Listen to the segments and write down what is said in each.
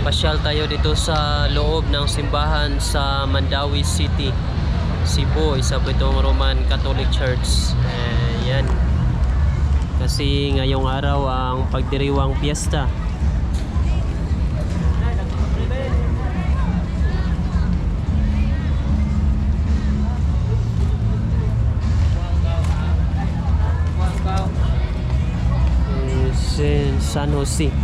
Pasyal tayo dito sa loob ng simbahan sa Mandawi City, Cebu, isa po itong Roman Catholic Church. Eh, yan. Kasi ngayong araw ang pagdiriwang piyesta. San Jose.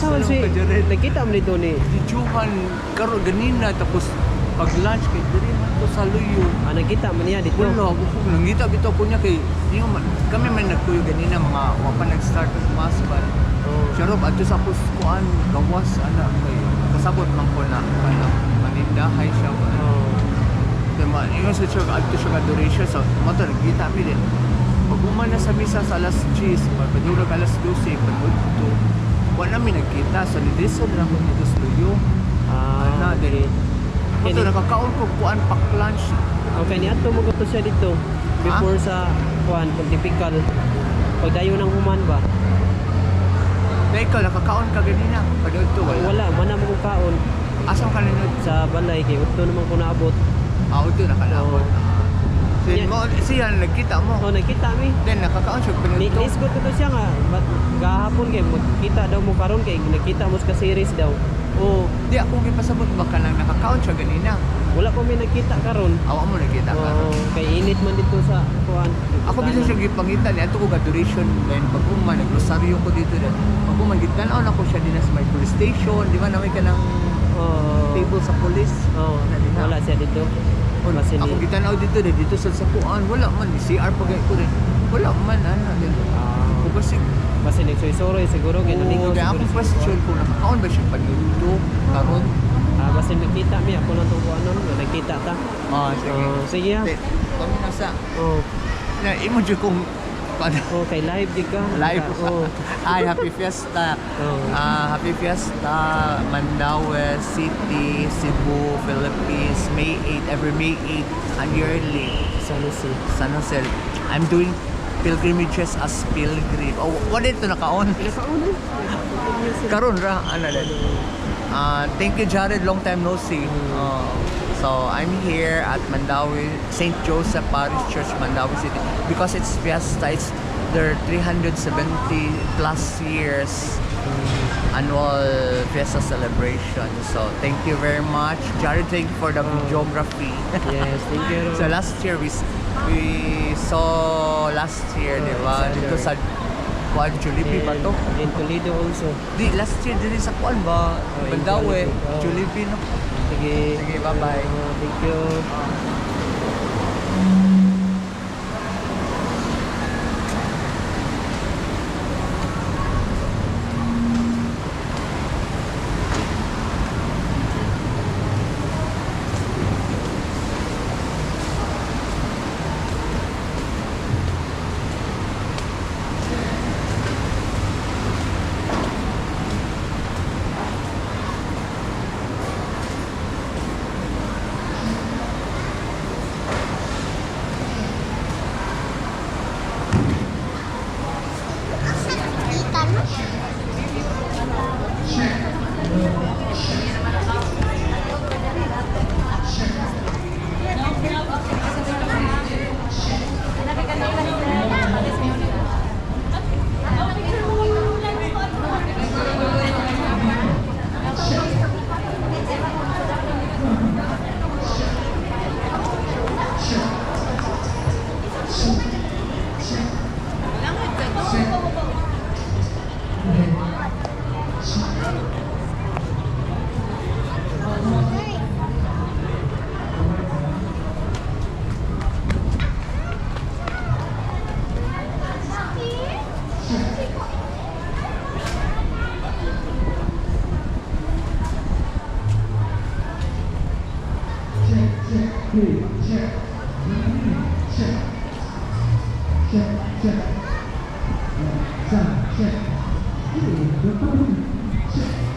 Asa man si. Nakita mo nito ni Dijuhan karo ganina tapos pag lunch kay diri man to sa luyo. Ah, nakita mo niya dito. Wala, bukog nangita bito ko niya kay di man kami man nagtuyo ganina mga wa pa nag-start sa mas ba. Oh. Pero adto sa pus kuan gawas ana kay kasabot man ko na kana manindahay siya ba. Oh. Kaya ma ingon sa siya adto siya ka duration sa motor kita mi din. Pag umana sa misa sa alas 10, padulog alas 12, pagudto. Wa namin nagkita sa lidison ra ko dito sa luyo. Ah, Ana, okay. Ito, Kini- nakakaon ko kuan pack lunch. Okay, ni ato mo to siya dito before sa kuan typical pagdayo ng human ba? Na ikaw, nakakaon ka ganina. Panood to, wala. Wala, mana mo kong kaon Asam ka nanood? sa balay kay utto naman ko naabot. Ah, ito, nakalabot. Oo. Yan. mo, siya, nagkita mo. Oh, nakita mi. Then, nakakaon siya panood Ni to. Nisgot ko to siya nga, but gahapon kay magkita daw mo karon kay nakita mo sa series daw. Oh, Di, ako gipasabot baka lang nakakaon siya ganina. wala ko may nakita karon. Awa mo nakita ka. Oh, kay init man dito sa kuan. Ako bisa siya gipangitan niya. Ito ko ga-duration. Then, pag uma, nagrosaryo ko dito. Then, pag uma, gitanaw na ko siya din sa may police station. Di ba, na may ka ng Oh. table sa police. Oh, wala siya dito. Oh, Kasi ako gitanaw dito din, dito sa sakuan. Wala man, CR pag ko rin. Wala man, ano. Then, ah, Kung kasi, basi nagsuy-suroy siguro kay Oo, nalingaw kaya siguro si question kuan. kung nakakaon ba siya panundo karon. Ah, basi nakita mi ako lang kuan nun, nakita ta. Ah, sige. Oh, sige Kami na sa, Oh, na imo jud kung ano, oh kay live di ka. live. Oh. Ay, happy fiesta. Oh. Ah, happy fiesta Mandaue City, Cebu, Philippines, May 8 every May 8 a yearly San Jose. San Jose. I'm doing pilgrimages as pilgrim. Oh, what dito nakaon? Pinakauna. Karon ra ano din. Uh, thank you Jared, long time no see. Uh, so I'm here at Mandawi St. Joseph Parish Church, Mandawi City because it's fiesta. It's their 370 plus years annual fiesta celebration. So thank you very much, Jared. Thank you for the videography. Yes, thank you. so last year we we saw last year, di ba? sa Dito sa Kuan Jollibee ba to? In Toledo also. Di, last year din sa kuan ba? Oh, Mandawi, Jollibee. Oh. Jollibee no? Sige. Sige, bye-bye. Oh, 下来，往上下来，一点都不下。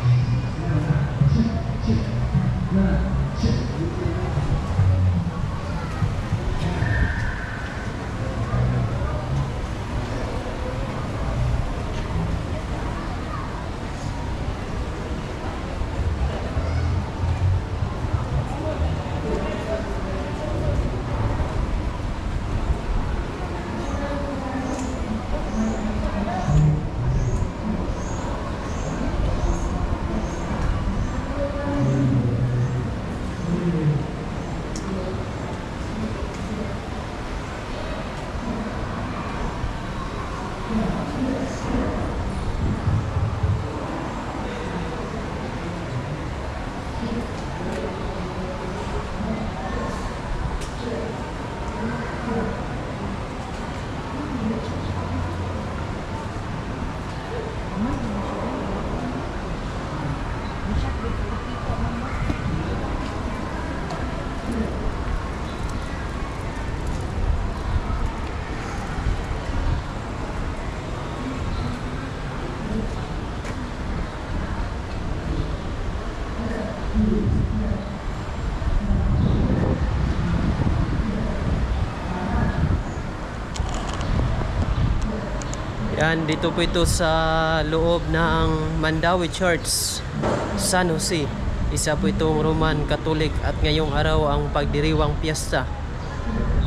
Yan, dito po ito sa loob ng Mandawi Church, San Jose. Isa po itong Roman Catholic at ngayong araw ang pagdiriwang piyesta.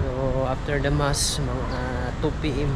So, after the Mass, mga 2 p.m.